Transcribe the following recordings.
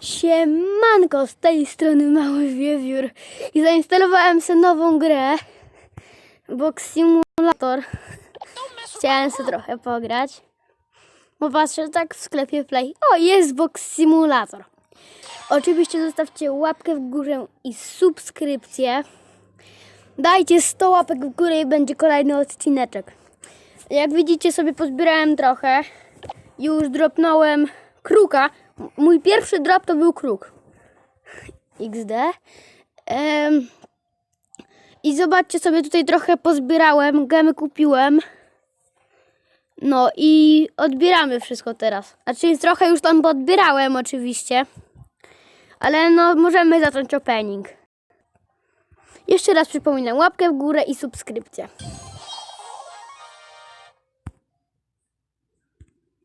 Siemanko, z tej strony Mały Wiewiór i zainstalowałem sobie nową grę Box Simulator. Chciałem sobie trochę pograć. Bo patrzę tak w sklepie Play. O, jest Box Simulator. Oczywiście zostawcie łapkę w górę i subskrypcję. Dajcie 100 łapek w górę i będzie kolejny odcineczek. Jak widzicie sobie pozbierałem trochę. Już dropnąłem kruka. Mój pierwszy drop to był kruk. XD. Em, I zobaczcie sobie tutaj trochę pozbierałem. Gemy kupiłem. No i odbieramy wszystko teraz. Znaczy trochę już tam podbierałem oczywiście. Ale no możemy zacząć opening. Jeszcze raz przypominam, łapkę w górę i subskrypcję.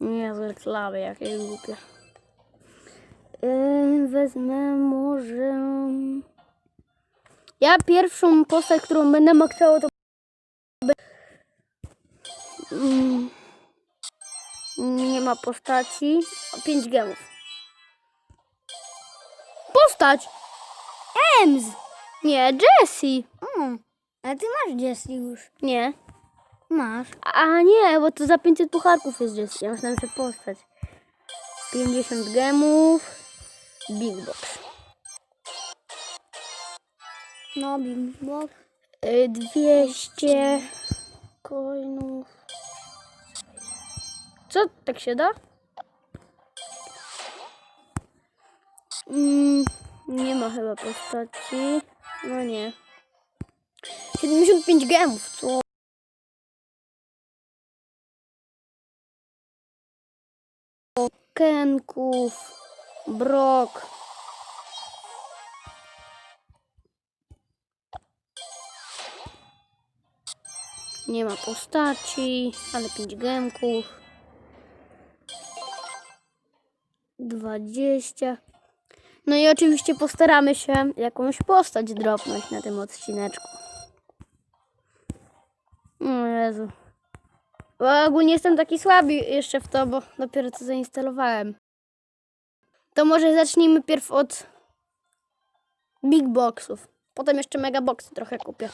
Nie, reklamy jakie głupie. Yy, wezmę może... Ja pierwszą postać, którą będę maksało to... Mm. Nie ma postaci. O, Pięć gemów. Postać! Ems! Nie, Jessie. Mm, ale ty masz Jessie już. Nie. Masz. A nie, bo to za 500 pucharków jest Jessie. Ja myślałem, że postać. 50 gemów. Big Box. No, Big Box. Y, 200 coinów. Co? Tak się da? Mm, nie ma chyba postaci. No nie. 75 gemów, co? Kenków, Brok. Nie ma postaci, ale 5 gemków. 20. No i oczywiście postaramy się jakąś postać dropnąć na tym odcineczku. O Jezu. Bo ogólnie jestem taki słaby jeszcze w to, bo dopiero co zainstalowałem. To może zacznijmy pierw od big boxów. Potem jeszcze mega boxy trochę kupię.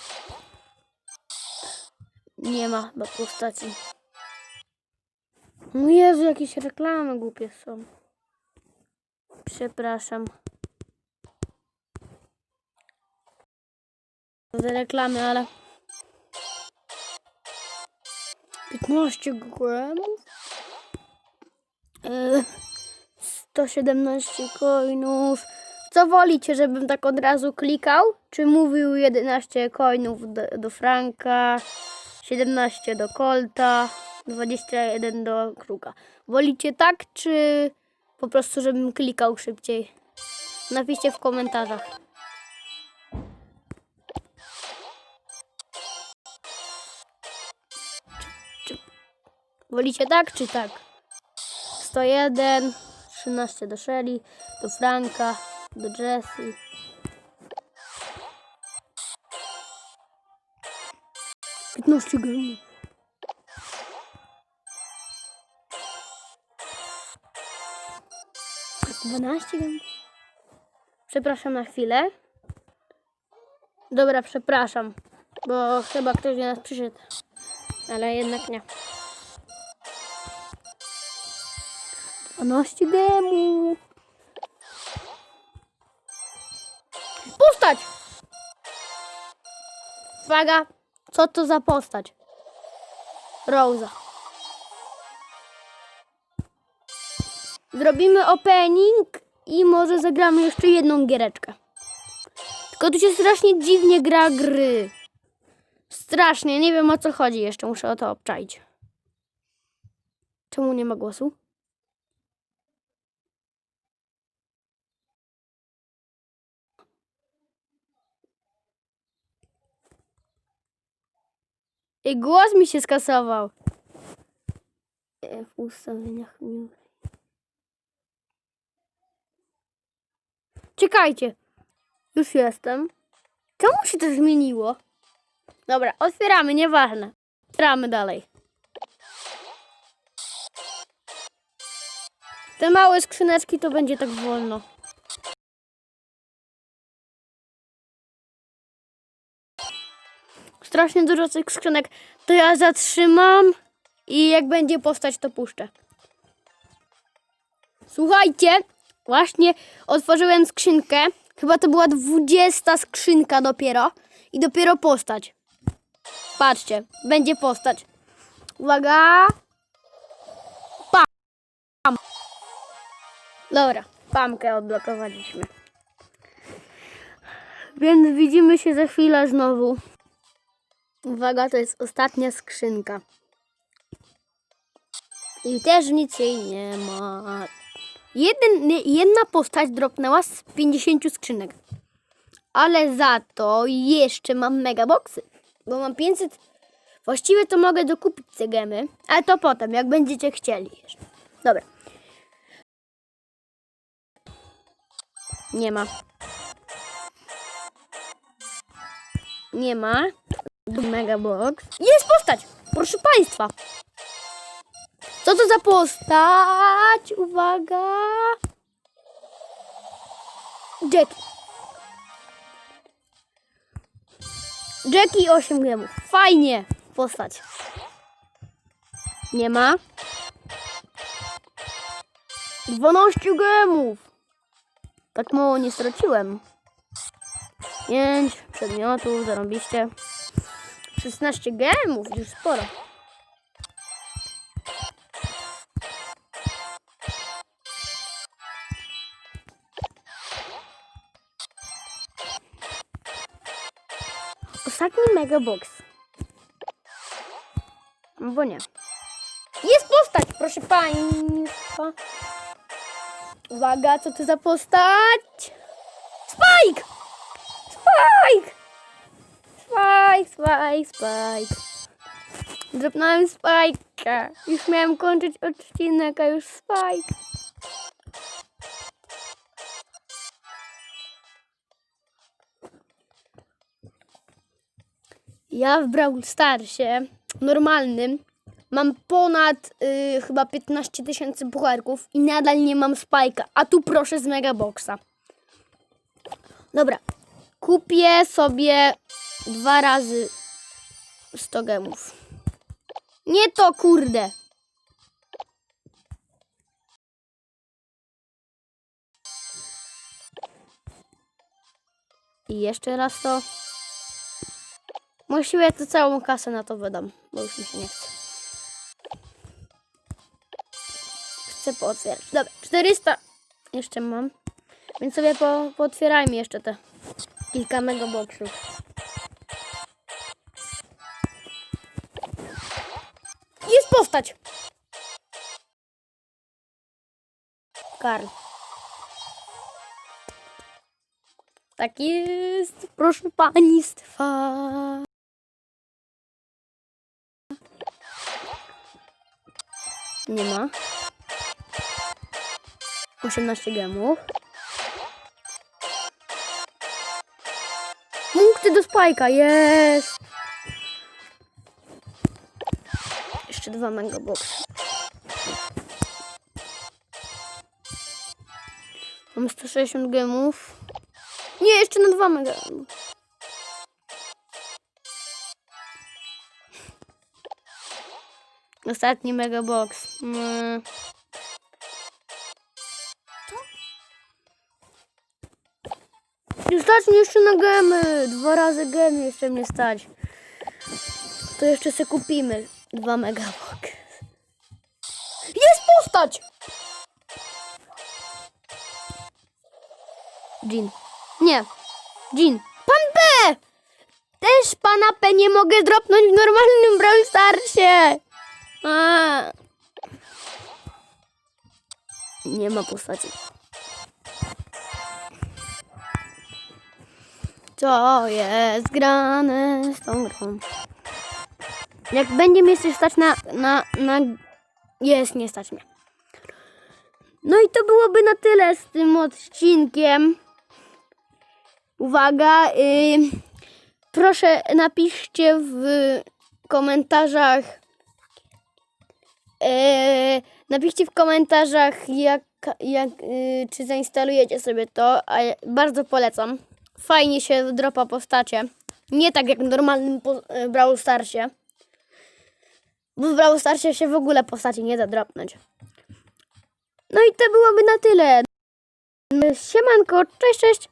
Nie ma chyba postaci. No Jezu, jakieś reklamy głupie są. Przepraszam. Za reklamy, ale... 15 gramów? Yy, 117 coinów. Co wolicie, żebym tak od razu klikał? Czy mówił 11 coinów do, do Franka, 17 do Colta, 21 do Kruka? Wolicie tak, czy po prostu, żebym klikał szybciej? Napiszcie w komentarzach. Wolicie tak czy tak? 101, 13 do Shelly, do Franka, do Jessie. Piętnaście gemów. Dwanaście gemów. Przepraszam na chwilę. Dobra, przepraszam, bo chyba ktoś do nas przyszedł. Ale jednak nie. 12 gemu. Postać! Uwaga, co to za postać? Rosa. Zrobimy opening i może zagramy jeszcze jedną giereczkę. Tylko tu się strasznie dziwnie gra gry. Strasznie, nie wiem o co chodzi jeszcze, muszę o to obczaić. Czemu nie ma głosu? I głos mi się skasował. E, W ustawieniach mi. Czekajcie. Już jestem. Czemu się to zmieniło? Dobra, otwieramy, nieważne. Otwieramy dalej. Te małe skrzyneczki to będzie tak wolno. Strasznie dużo tych skrzynek, to ja zatrzymam i jak będzie postać, to puszczę. Słuchajcie, właśnie otworzyłem skrzynkę. Chyba to była 20 skrzynka dopiero. I dopiero postać. Patrzcie, będzie postać. Uwaga. Pam. Dobra, pamkę odblokowaliśmy. Więc widzimy się za chwilę znowu. Uwaga, to jest ostatnia skrzynka. I też nic jej nie ma. Jeden, jedna postać dropnęła z 50 skrzynek. Ale za to jeszcze mam megaboxy. Bo mam 500. Właściwie to mogę dokupić te gemy. Ale to potem, jak będziecie chcieli jeszcze. Dobra. Nie ma. Nie ma. Megabox. Jest postać! Proszę Państwa. Co to za postać? Uwaga. Jackie. Jackie 8 gemów. Fajnie. Postać. Nie ma. 12 gemów. Tak mało nie straciłem. 5 przedmiotów, zarobiście. 16 gemów, już sporo. Ostatni megabox. Bo nie. Jest postać, proszę państwa. Uwaga, co to za postać? Spike, Spike, Spike. Dropnąłem Spike'a. Już miałem kończyć odcinek, a już Spike. Ja w Brawl Starsie normalnym mam ponad y, chyba 15 tysięcy pucharków i nadal nie mam spajka. A tu proszę z Megaboxa. Dobra. Kupię sobie dwa razy 100 gemów. Nie to kurde. I jeszcze raz to. Właściwie to całą kasę na to wydam, bo już mi się nie chce. Chcę pootwierać. Dobra, 400 jeszcze mam. Więc sobie po, pootwierajmy jeszcze te kilka megaboxów. Postać! Karl. Tak jest, proszę państwa. Nie ma. 18 gemów. Punkty do spajka, jest! Jeszcze dwa megaboxy. Mam 160 gemów. Nie, jeszcze na dwa mega. Ostatni megabox. Mm. Nie stać mnie jeszcze na gemy. Dwa razy gemy jeszcze mnie stać. To jeszcze se kupimy. Dwa megabox. Jest postać! Jean. Nie. Jean. Pan P! Też pana P nie mogę dropnąć w normalnym Brawl Starsie. A. Nie ma postaci. Co jest grane z tą grą? Jak będzie mnie jeszcze stać na, na, na... Jest, nie stać mnie. No i to byłoby na tyle z tym odcinkiem. Uwaga, y, proszę napiszcie w komentarzach y, napiszcie w komentarzach jak, jak, y, czy zainstalujecie sobie to, a ja bardzo polecam. Fajnie się dropa postacie. Nie tak jak w normalnym e, Brawl Starsie. Bo w Brawl Starsie się w ogóle postaci nie da dropnąć. No i to byłoby na tyle. Siemanko, cześć, cześć.